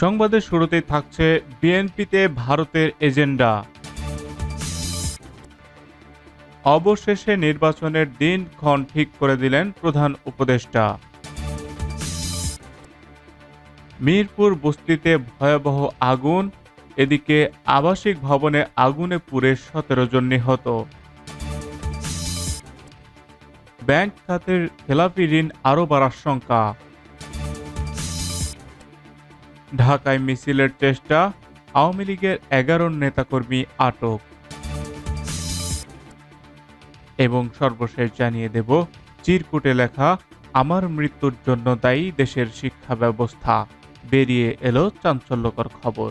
সংবাদের শুরুতেই থাকছে বিএনপিতে ভারতের এজেন্ডা। অবশেষে নির্বাচনের দিনক্ষণ ঠিক করে দিলেন প্রধান উপদেষ্টা। মিরপুর বস্তিতে ভয়াবহ আগুন, এদিকে আবাসিক ভবনে আগুনে পুড়ে সতেরো জন নিহত। ব্যাংক খাতের খেলাপি ঋণ আরও বাড়ার শঙ্কা। ঢাকায় মিছিলের চেষ্টা, আওয়ামী লীগের এগারো নেতাকর্মী আটক। এবং সর্বশেষ জানিয়ে দেব, চিরকুটে লেখা, আমার মৃত্যুর জন্য দায়ী দেশের শিক্ষা ব্যবস্থা। বেরিয়ে এলো চাঞ্চল্যকর খবর।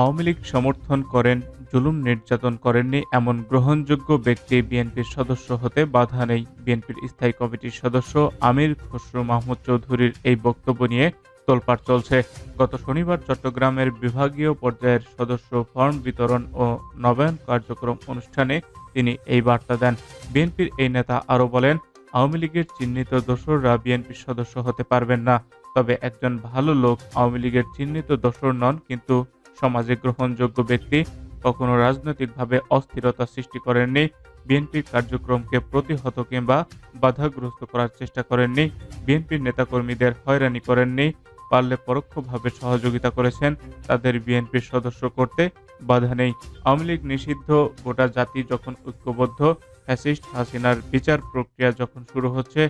আওয়ামী লীগ সমর্থন করেন, জুলুম নির্যাতন করেননি এমন গ্রহণযোগ্য ব্যক্তি বিএনপির সদস্য হতে বাধা নেই। বিএনপির স্থায়ী কমিটির সদস্য আমির খসরু মাহমুদ চৌধুরীর এই বক্তব্য নিয়ে তোলপাড় চলছে। গত শনিবার চট্টগ্রামের বিভাগীয় পর্যায়ের সদস্য ফর্ম বিতরণ ও নবায়ন কার্যক্রম অনুষ্ঠানে তিনি এই বার্তা দেন। বিএনপির এই নেতা আরও বলেন, আওয়ামী লীগের চিহ্নিত দোসররা বিএনপির সদস্য হতে পারবেন না। তবে একজন ভালো লোক আওয়ামী লীগের চিহ্নিত দোসর নন, কিন্তু সমাজে গ্রহণযোগ্য ব্যক্তি কখনো রাজনৈতিকভাবে অস্থিরতা সৃষ্টি করেননি বিএনপির কার্যক্রমকে প্রতিহত কিংবা বাধাগ্রস্ত করার চেষ্টা করেননি, বিএনপির নেতাকর্মীদের হয়রানি করেননি, পারলে পরোক্ষভাবে সহযোগিতা করেছেন তাদের বিএনপির সদস্য করতে বাধা নেই। আওয়ামী লীগ নিষিদ্ধ গোটা জাতি যখন ঐক্যবদ্ধ, ফ্যাসিস্ট হাসিনার বিচার প্রক্রিয়া যখন শুরু হচ্ছে,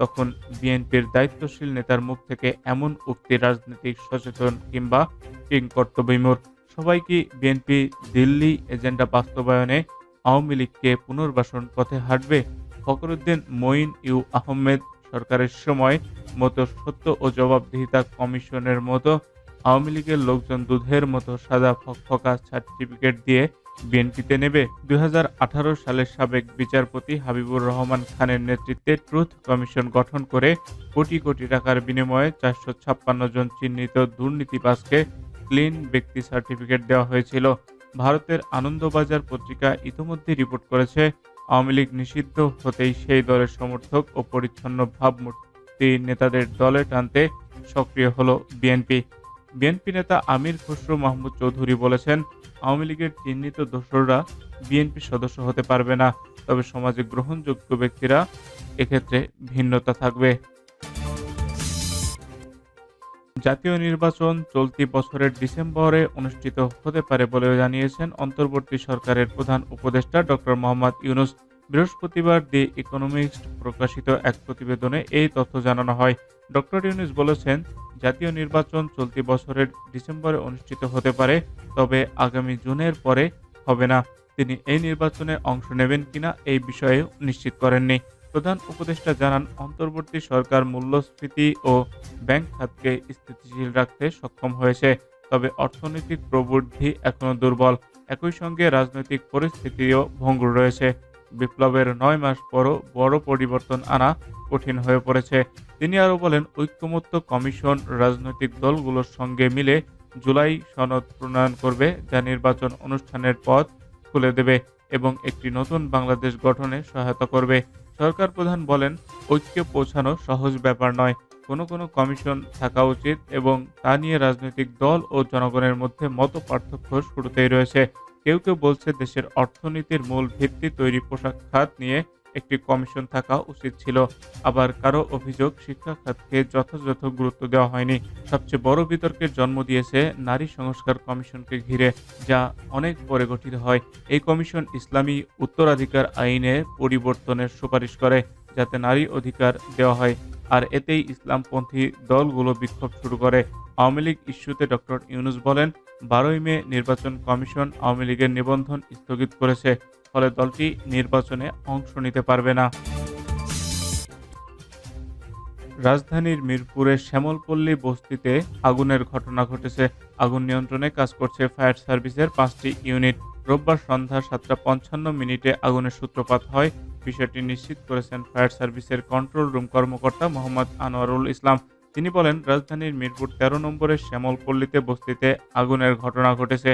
তখন বিএনপির দায়িত্বশীল নেতার মুখ থেকে এমন উক্তি রাজনৈতিক সচেতন কিংবা কিংকর্তব্যমূর সবাই কি বিএনপি দিল্লি এজেন্ডা বাস্তবায়নে আওয়ামী লীগকে পুনর্বাসন পথে হাঁটবে ফখরুদ্দিন মঈন ইউ আহমেদ সরকারের সময় মতো সত্য ও জবাবদিহিতা কমিশনের মতো আওয়ামী লীগের লোকজন দুধের মতো সাদা ফকফকা সার্টিফিকেট দিয়ে বিএনপিতে নেবে। দুই হাজার আঠারো সালের সাবেক বিচারপতি হাবিবুর রহমান খানের নেতৃত্বে ট্রুথ কমিশন গঠন করে কোটি কোটি টাকার বিনিময়ে চারশো ছাপ্পান্ন জন চিহ্নিত দুর্নীতিবাজকে ক্লিন ব্যক্তি সার্টিফিকেট দেওয়া হয়েছিল। ভারতের আনন্দবাজার পত্রিকা ইতোমধ্যে রিপোর্ট করেছে, আওয়ামী লীগ নিষিদ্ধ হতেই সেই দলের সমর্থক ও পরিচ্ছন্ন ভাবমূর্তি নেতাদের দলে টানতে সক্রিয় হলো বিএনপি। বিএনপি নেতা আমির খসরু মাহমুদ চৌধুরী বলেছেন, আওয়ামী লীগের চিহ্নিত দোসররা বিএনপি সদস্য হতে পারবে না, তবে সমাজে গ্রহণযোগ্য ব্যক্তিরা এক্ষেত্রে ভিন্নতা থাকবে। জাতীয় নির্বাচন চলতি বছরের ডিসেম্বরে অনুষ্ঠিত হতে পারে বলেও জানিয়েছেন অন্তর্বর্তী সরকারের প্রধান উপদেষ্টা ডক্টর মোহাম্মদ ইউনুস। বৃহস্পতিবার দি ইকোনমিক্স প্রকাশিত এক প্রতিবেদনে এই তথ্য জানানো হয়। ডক্টর ইউনুস বলেছেন, জাতীয় নির্বাচন চলতি বছরের ডিসেম্বরে অনুষ্ঠিত হতে পারে, তবে আগামী জুনের পরে হবে না। তিনি এই নির্বাচনে অংশ নেবেন কিনা এই বিষয়ে নিশ্চিত করেননি। প্রধান উপদেষ্টা জানান, অন্তর্বর্তী সরকার মূল্যস্ফীতি ও ব্যাংক খাতকে স্থিতিশীল রাখতে সক্ষম হয়েছে, তবে অর্থনৈতিক প্রবৃদ্ধি এখনও দুর্বল। একই সঙ্গে রাজনৈতিক পরিস্থিতিও ভঙ্গুর রয়েছে। বিপ্লবের নয় মাস পরও বড় পরিবর্তন আনা কঠিন হয়ে পড়েছে। তিনি আরও বলেন, ঐক্যমত্য কমিশন রাজনৈতিক দলগুলোর সঙ্গে মিলে জুলাই সনদ প্রণয়ন করবে যা নির্বাচন অনুষ্ঠানের পথ খুলে দেবে এবং একটি নতুন বাংলাদেশ গঠনে সহায়তা করবে। সরকার প্রধান বলেন, ঐক্যে পৌঁছানো সহজ ব্যাপার নয়। কোনো কোনো কমিশন থাকা উচিত এবং তা নিয়ে রাজনৈতিক দল ও জনগণের মধ্যে মত পার্থক্য শুরুতেই রয়েছে। কেউ কেউ বলছে দেশের অর্থনীতির মূল ভিত্তি তৈরি পোশাক খাত নিয়ে একটি কমিশন থাকা উচিত ছিল। আবার কারও অভিযোগ শিক্ষা খাতকে যথাযথ গুরুত্ব দেওয়া হয়নি। সবচেয়ে বড় বিতর্কের জন্ম দিয়েছে নারী সংস্কার কমিশনকে ঘিরে, যা অনেক পরে গঠিত হয়। এই কমিশন ইসলামী উত্তরাধিকার আইনে পরিবর্তনের সুপারিশ করে, যাতে নারী অধিকার দেওয়া হয়। আর এতেই ইসলামপন্থী দলগুলো বিক্ষোভ শুরু করে। আওয়ামী লীগ ইস্যুতে ডক্টর ইউনুস বলেন, বারোই মে নির্বাচন কমিশন আওয়ামী লীগের নিবন্ধন স্থগিত করেছে। ফলে দলটি নির্বাচনে অংশ নিতে পারবে না। রাজধানীর মিরপুরের শ্যামলপল্লী বস্তিতে আগুনের ঘটনা ঘটেছে। আগুন নিয়ন্ত্রণে কাজ করছে ফায়ার সার্ভিসের পাঁচটি ইউনিট। রোববার সন্ধ্যা সাতটা পঞ্চান্ন মিনিটে আগুনের সূত্রপাত হয়। বিষয়টি নিশ্চিত করেছেন ফায়ার সার্ভিসের কন্ট্রোল রুম কর্মকর্তা মোহাম্মদ আনোয়ারুল ইসলাম। তিনি বলেন, রাজধানীর মিরপুর তেরো নম্বরের শ্যামলপল্লীতে বস্তিতে আগুনের ঘটনা ঘটেছে।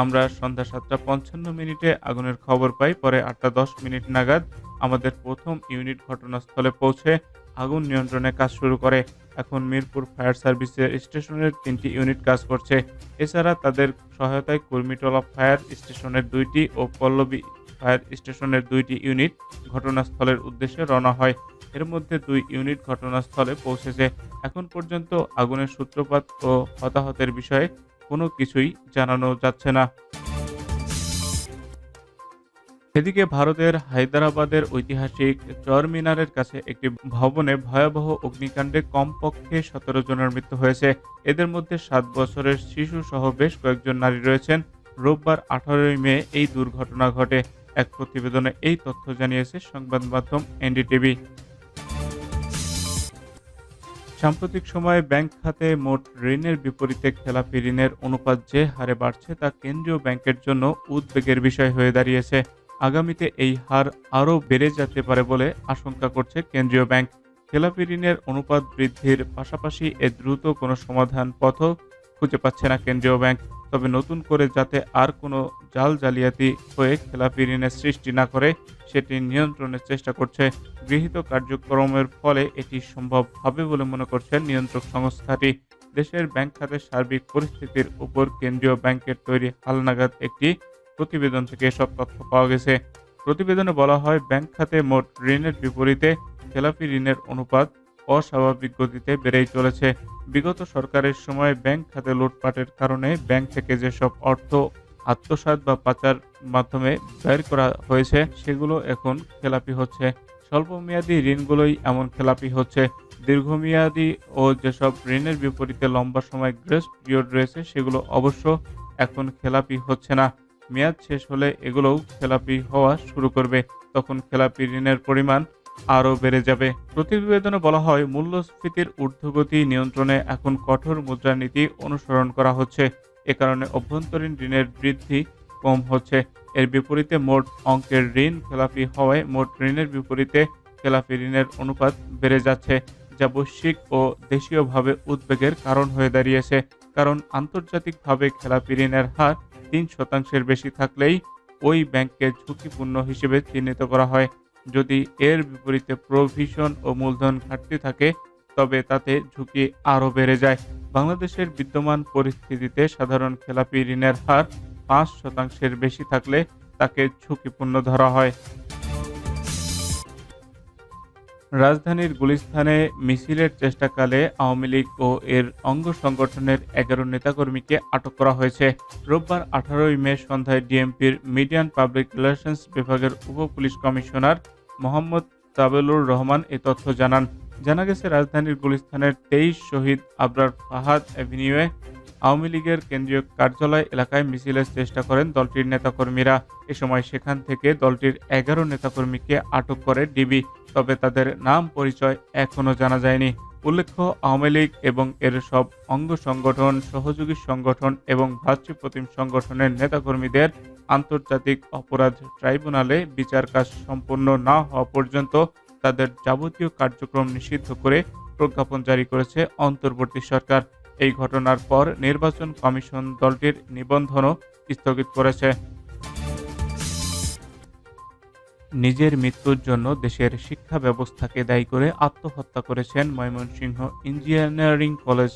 আমরা সন্ধ্যা সাতটা পঞ্চান্ন মিনিটে আগুনের খবর পাই, পরে আটটা দশ মিনিট নাগাদ আমাদের প্রথম ইউনিট ঘটনাস্থলে পৌঁছে আগুন নিয়ন্ত্রণে কাজ শুরু করে। এখন মিরপুর ফায়ার সার্ভিসের স্টেশনের তিনটি ইউনিট কাজ করছে। এছাড়া তাদের সহায়তায় কুর্মিটোলা ফায়ার স্টেশনের দুইটি ও পল্লবী ফায়ার স্টেশনের দুইটি ইউনিট ঘটনাস্থলের উদ্দেশ্যে রওনা হয়। এর মধ্যে দুই ইউনিট ঘটনাস্থলে পৌঁছেছে। এখন পর্যন্ত আগুনের সূত্রপাত ও হতাহতের বিষয়ে কোনো কিছুই জানানো যাচ্ছে না। এদিকে ভারতের হায়দ্রাবাদের ঐতিহাসিক চরমিনারের কাছে একটি ভবনে ভয়াবহ অগ্নিকাণ্ডে কমপক্ষে সতেরো জনের মৃত্যু হয়েছে। এদের মধ্যে সাত বছরের শিশু সহ বেশ কয়েকজন নারী রয়েছেন। রোববার আঠারোই মে এই দুর্ঘটনা ঘটে। এক প্রতিবেদনে এই তথ্য জানিয়েছে সংবাদ মাধ্যম এনডিটিভি। সাম্প্রতিক সময়ে ব্যাংক খাতে মোট ঋণের বিপরীতে খেলাপি ঋণের অনুপাত যে হারে বাড়ছে তা কেন্দ্রীয় ব্যাংকের জন্য উদ্বেগের বিষয় হয়ে দাঁড়িয়েছে। আগামীতে এই হার আরও বেড়ে যেতে পারে বলে আশঙ্কা করছে কেন্দ্রীয় ব্যাংক। খেলাপি ঋণের অনুপাত বৃদ্ধির পাশাপাশি এ দ্রুত কোনো সমাধান পথও খুঁজে পাচ্ছে না কেন্দ্রীয় ব্যাংক। তবে নতুন করে যাতে আর কোনো জাল জালিয়াতি হয়ে খেলাপি ঋণের সৃষ্টি না করে, সেটি নিয়ন্ত্রণের চেষ্টা করছে। গৃহীত কার্যক্রমের ফলে এটি সম্ভব হবে বলে মনে করছে নিয়ন্ত্রক সংস্থাটি। দেশের ব্যাংক খাতের সার্বিক পরিস্থিতির উপর কেন্দ্রীয় ব্যাংকের তৈরি হালনাগাদ একটি প্রতিবেদন থেকে এসব তথ্য পাওয়া গেছে। প্রতিবেদনে বলা হয়, ব্যাংক খাতে মোট ঋণের বিপরীতে খেলাপি ঋণের অনুপাত অস্বাভাবিক গতিতে বেড়েই চলেছে। বিগত সরকারের সময় ব্যাংক খাতে লুটপাটের কারণে ব্যাংক থেকে যেসব অর্থ, আত্মসাৎ বা পাচার মাধ্যমে বের করা হয়েছে, সেগুলো এখন খেলাপি হচ্ছে। স্বল্পমেয়াদী ঋণগুলোই এমন খেলাপি হচ্ছে। দীর্ঘমেয়াদী ও যেসব ঋণের বিপরীতে লম্বা সময় গ্রেস পিরিয়ড রয়েছে, সেগুলো অবশ্য এখন খেলাপি হচ্ছে না। মেয়াদ শেষ হলে এগুলোও খেলাপি হওয়া শুরু করবে। তখন খেলাপি ঋণের পরিমাণ আরও বেড়ে যাবে। প্রতিবেদনে বলা হয়, মূল্যস্ফীতির ঊর্ধ্বগতি নিয়ন্ত্রণে এখন কঠোর মুদ্রানীতি অনুসরণ করা হচ্ছে। এ কারণে অভ্যন্তরীণ ঋণের বৃদ্ধি কম হচ্ছে। এর বিপরীতে মোট অঙ্কের ঋণ খেলাপি হওয়ায় মোট ঋণের বিপরীতে খেলাপি ঋণের অনুপাত বেড়ে যাচ্ছে, যা বৈশ্বিক ও দেশীয়ভাবে উদ্বেগের কারণ হয়ে দাঁড়িয়েছে। কারণ আন্তর্জাতিকভাবে খেলাপি ঋণের হার তিন শতাংশের বেশি থাকলেই ওই ব্যাংককে ঝুঁকিপূর্ণ হিসেবে চিহ্নিত করা হয়। যদি এর বিপরীতে প্রভিশন ও মূলধন ঘাটতি থাকে, তবে তাতে ঝুঁকি আরও বেড়ে যায়। বাংলাদেশের বিদ্যমান পরিস্থিতিতে সাধারণ খেলাপি ঋণের হার পাঁচ শতাংশের বেশি থাকলে তাকে ঝুঁকিপূর্ণ ধরা হয়। রাজধানীর গুলিস্থানে মিছিলের চেষ্টাকালে আওয়ামী লীগ ও এর অঙ্গ সংগঠনের এগারো নেতাকর্মীকে আটক করা হয়েছে। রোববার আঠারোই মে সন্ধ্যায় ডিএমপির মিডিয়ান পাবলিক রিলেশনস বিভাগের উপ পুলিশ কমিশনার মোহাম্মদ তাবেলুর রহমান এ তথ্য জানান। জানা গেছে, রাজধানীর গুলিস্থানের তেইশ শহীদ আবরার ফাহাদ অ্যাভিনিউয়ে আওয়ামী লীগের কেন্দ্রীয় কার্যালয় এলাকায় মিছিলের চেষ্টা করেন দলটির নেতাকর্মীরা। এ সময় সেখান থেকে দলটির এগারো নেতাকর্মীকে আটক করে ডিবি, তবে তাদের নাম পরিচয় এখনও জানা যায়নি। উল্লেখ্য, আওয়ামী লীগ এবং এর সব অঙ্গ সংগঠন, সহযোগী সংগঠন এবং ভ্রাতৃপ্রতিম সংগঠনের নেতাকর্মীদের আন্তর্জাতিক অপরাধ ট্রাইব্যুনালে বিচার কাজ সম্পন্ন না হওয়া পর্যন্ত তাদের যাবতীয় কার্যক্রম নিষিদ্ধ করে প্রজ্ঞাপন জারি করেছে অন্তর্বর্তী সরকার। এই ঘটনার পর নির্বাচন কমিশন দলটির নিবন্ধনও স্থগিত করেছে। নিজের মৃত্যুর জন্য দেশের শিক্ষা ব্যবস্থাকে দায়ী করে আত্মহত্যা করেছেন ময়মনসিংহ ইঞ্জিনিয়ারিং কলেজ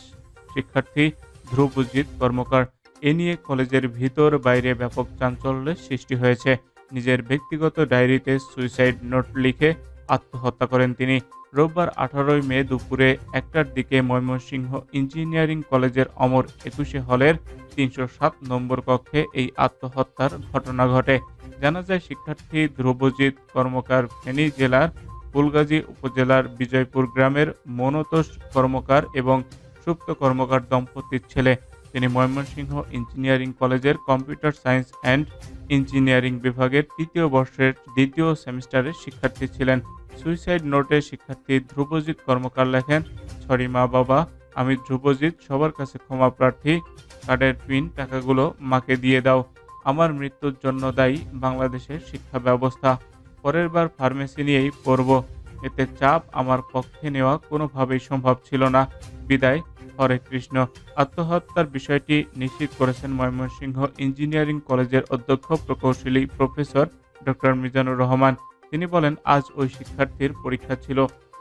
শিক্ষার্থী ধ্রুবজিৎ কর্মকার। এ নিয়ে কলেজের ভিতর বাইরে ব্যাপক চাঞ্চল্যের সৃষ্টি হয়েছে। নিজের ব্যক্তিগত ডায়েরিতে সুইসাইড নোট লিখে আত্মহত্যা করেন তিনি। রোববার আঠারোই মে দুপুরে একটার দিকে ময়মনসিংহ ইঞ্জিনিয়ারিং কলেজের অমর একুশে হলের তিনশো সাত নম্বর কক্ষে এই আত্মহত্যার ঘটনা ঘটে। জানা যায়, শিক্ষার্থী ধ্রুবজিৎ, কর্মকার ফেনী জেলার ফুলগাজী উপজেলার বিজয়পুর গ্রামের মনতোষ কর্মকার এবং সুপ্ত কর্মকার দম্পতির ছেলে। তিনি ময়মনসিংহ ইঞ্জিনিয়ারিং কলেজের কম্পিউটার সায়েন্স অ্যান্ড ইঞ্জিনিয়ারিং বিভাগের তৃতীয় বর্ষের দ্বিতীয় সেমিস্টারের শিক্ষার্থী ছিলেন। সুইসাইড নোটে শিক্ষার্থী ধ্রুবজিৎ কর্মকার লেখেন, সরি মা বাবা, আমি ধ্রুবজিৎ, সবার কাছে ক্ষমা প্রার্থী। কার্ডের পিন, টাকাগুলো মাকে দিয়ে দাও। আমার মৃত্যুর জন্য দায়ী বাংলাদেশের শিক্ষা ব্যবস্থা। পরের বার ফার্মেসি নিয়েই পড়ব। এতে চাপ আমার পক্ষে নেওয়া কোনোভাবেই সম্ভব ছিল না। বিদায়। হরে কৃষ্ণ। আত্মহত্যার বিষয়টি নিশ্চিত করেছেন ময়মনসিংহ ইঞ্জিনিয়ারিং কলেজের অধ্যক্ষ প্রকৌশলী প্রফেসর ডক্টর মিজানুর রহমান। তিনি বলেন, আজ ওই শিক্ষার্থীর পরীক্ষা ছিল।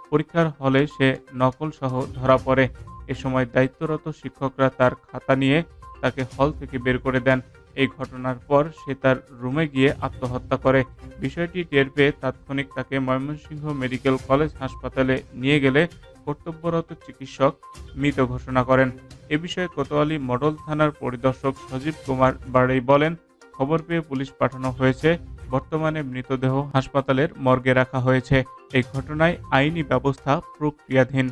পরীক্ষার হলে সে নকল সহ ধরা পড়ে। এ সময় দায়িত্বরত শিক্ষকরা তার খাতা নিয়ে তাকে হল থেকে বের করে দেন। এই ঘটনার পর সে তার রুমে গিয়ে আত্মহত্যা করে। বিষয়টি টের পেয়ে তাৎক্ষণিক তাকে ময়মনসিংহ মেডিকেল কলেজ হাসপাতালে নিয়ে গেলে কর্তব্যরত চিকিৎসক মৃত ঘোষণা করেন। এ বিষয়ে কোতোয়ালি মডল থানার পরিদর্শক সজীব কুমার বাড়ি বলেন, খবর পেয়ে পুলিশ পাঠানো হয়েছে। বর্তমানে মৃতদেহ হাসপাতালের মর্গে রাখা হয়েছে। এই ঘটনায় আইনি ব্যবস্থা প্রক্রিয়াধীন।